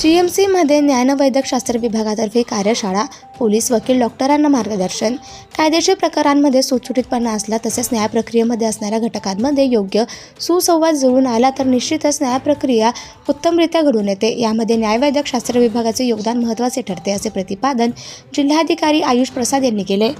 G M सीमध्ये ज्ञानवैद्यकशास्त्र विभागातर्फे कार्यशाळा पोलीस वकील डॉक्टरांना मार्गदर्शन कायदेशीर प्रकारांमध्ये सुटसुटीतपणा असला तसेच न्यायप्रक्रियेमध्ये असणाऱ्या घटकांमध्ये योग्य सुसंवाद जुळून आला तर निश्चितच न्यायप्रक्रिया उत्तमरित्या घडून येते. यामध्ये न्यायवैद्यकशास्त्र विभागाचे योगदान महत्त्वाचे ठरते असे प्रतिपादन जिल्हाधिकारी आयुष प्रसाद यांनी केले.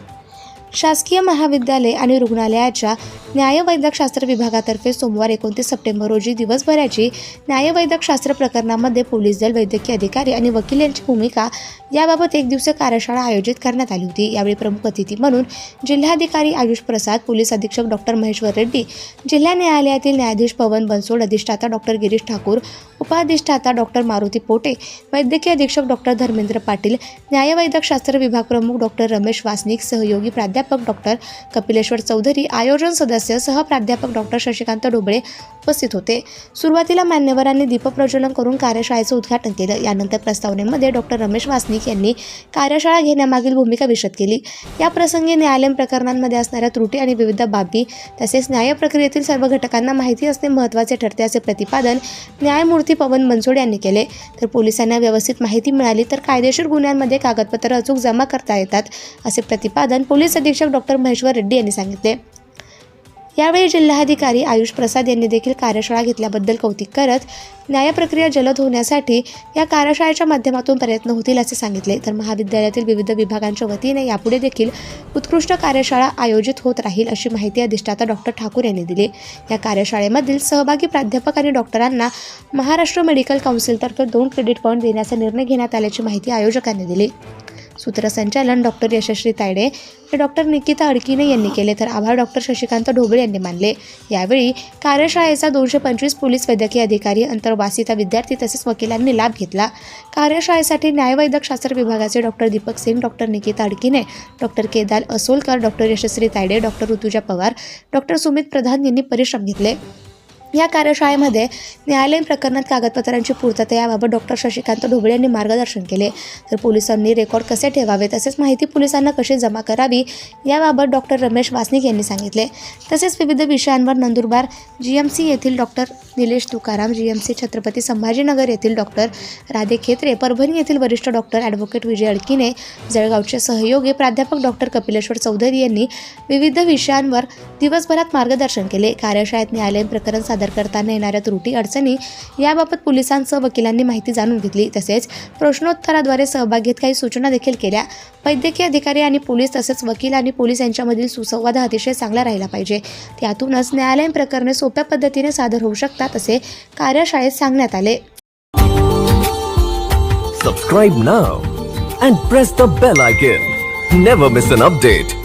शासकीय महाविद्यालय आणि रुग्णालयाच्या न्यायवैद्यकशास्त्र विभागातर्फे सोमवार एकोणतीस सप्टेंबर रोजी दिवसभराची न्यायवैद्यकशास्त्र प्रकरणामध्ये पोलीस दल वैद्यकीय अधिकारी आणि वकील यांची भूमिका याबाबत एक दिवसीय कार्यशाळा आयोजित करण्यात आली होती. यावेळी प्रमुख अतिथी म्हणून जिल्हाधिकारी आयुष प्रसाद पोलीस अधीक्षक डॉक्टर महेश्वर रेड्डी जिल्हा न्यायालयातील न्यायाधीश पवन बनसोड अधिष्ठाता डॉक्टर गिरीश ठाकूर उपाधिष्ठाता डॉक्टर मारुती पोटे वैद्यकीय अधीक्षक डॉक्टर धर्मेंद्र पाटील न्यायवैद्यकशास्त्र विभाग प्रमुख डॉक्टर रमेश वासनिक सहयोगी प्राध्यापक डॉक्टर कपिलेश्वर चौधरी आयोजन सदस्य सहप्राध्यापक डॉक्टर शशिकांत डोबळे उपस्थित होते. सुरुवातीला मान्यवरांनी दीपप्रज्वलन करून कार्यशाळेचं उद्घाटन केलं. यानंतर प्रस्तावनेमध्ये डॉक्टर रमेश वासनिक यांनी कार्यशाळा घेण्यामागील भूमिका विशद केली. या प्रसंगी न्यायालयीन प्रकरणांमध्ये असणाऱ्या त्रुटी आणि विविध बाबी तसेच न्याय प्रक्रियेतील सर्व घटकांना माहिती असणे महत्त्वाचे ठरते असे प्रतिपादन न्यायमूर्ती पवन मनसोड यांनी केले. तर पोलिसांना व्यवस्थित माहिती मिळाली तर कायदेशीर गुन्ह्यांमध्ये कागदपत्र अचूक जमा करता येतात असे प्रतिपादन पोलीस अधीक्षक डॉक्टर महेश्वर रेड्डी यांनी सांगितले. यावेळी जिल्हाधिकारी आयुष प्रसाद यांनी देखील कार्यशाळा घेतल्याबद्दल कौतुक करत न्यायप्रक्रिया जलद होण्यासाठी या कार्यशाळेच्या माध्यमातून प्रयत्न होतील असे सांगितले. तर महाविद्यालयातील विविध विभागांच्या वतीने यापुढे देखील उत्कृष्ट कार्यशाळा आयोजित होत राहील अशी माहिती अधिष्ठाता डॉक्टर ठाकूर यांनी दिली. या कार्यशाळेमधील सहभागी प्राध्यापक आणि डॉक्टरांना महाराष्ट्र मेडिकल काउन्सिलतर्फे दोन क्रेडिट पॉईंट देण्याचा निर्णय घेण्यात आल्याची माहिती आयोजकांनी दिली. सूत्रसंचालन डॉक्टर यशस्वी तायडे हे डॉक्टर निकिता अडकिने यांनी केले. तर आभार डॉक्टर शशिकांत ढोबळे यांनी मानले. यावेळी कार्यशाळेचा दोनशे पंचवीस पोलीस वैद्यकीय अधिकारी अंतर्वासिता विद्यार्थी तसेच वकिलांनी लाभ घेतला. कार्यशाळेसाठी न्यायवैद्यकशास्त्र विभागाचे doctor Deepak Singh doctor Nikita Adkine doctor Kedar Asolkar doctor Yashasvi Tayde doctor Rutuja Pawar doctor Sumit Pradhan यांनी परिश्रम घेतले. या कार्यशाळेमध्ये न्यायालयीन प्रकरणात कागदपत्रांची पूर्तता याबाबत डॉक्टर शशिकांत ढोबळे यांनी मार्गदर्शन केले. तर पोलिसांनी रेकॉर्ड कसे ठेवावे तसेच माहिती पोलिसांना कशी जमा करावी याबाबत डॉक्टर रमेश वासनिक यांनी सांगितले. तसेच विविध विषयांवर नंदुरबार जी एम सी येथील doctor Nilesh Tukaram G M C Chhatrapati Sambhajinagar येथील डॉक्टर राधे खेत्रे परभणी येथील वरिष्ठ डॉक्टर ॲडव्होकेट विजय अडकिने जळगावचे सहयोगी प्राध्यापक डॉक्टर कपिलेश्वर चौधरी यांनी विविध विषयांवर दिवसभरात मार्गदर्शन केले. कार्यशाळेत न्यायालयीन प्रकरण सादर करताना येणाऱ्या त्रुटी अडचणी याबाबत पोलिसांसह वकिलांनी माहिती जाणून घेतली. तसेच प्रश्नोत्तराद्वारे सहभाग घेत काही सूचना देखील केल्या. वैद्यकीय अधिकारी आणि पोलीस तसेच वकील आणि पोलीस यांच्यामधील सुसंवाद अतिशय चांगला राहिला पाहिजे. त्यातूनच न्यायालयीन प्रकरणे सोप्या पद्धतीने सादर होऊ शकतात असे कार्यशाळेत सांगण्यात आले. Subscribe now and press the bell icon never miss an update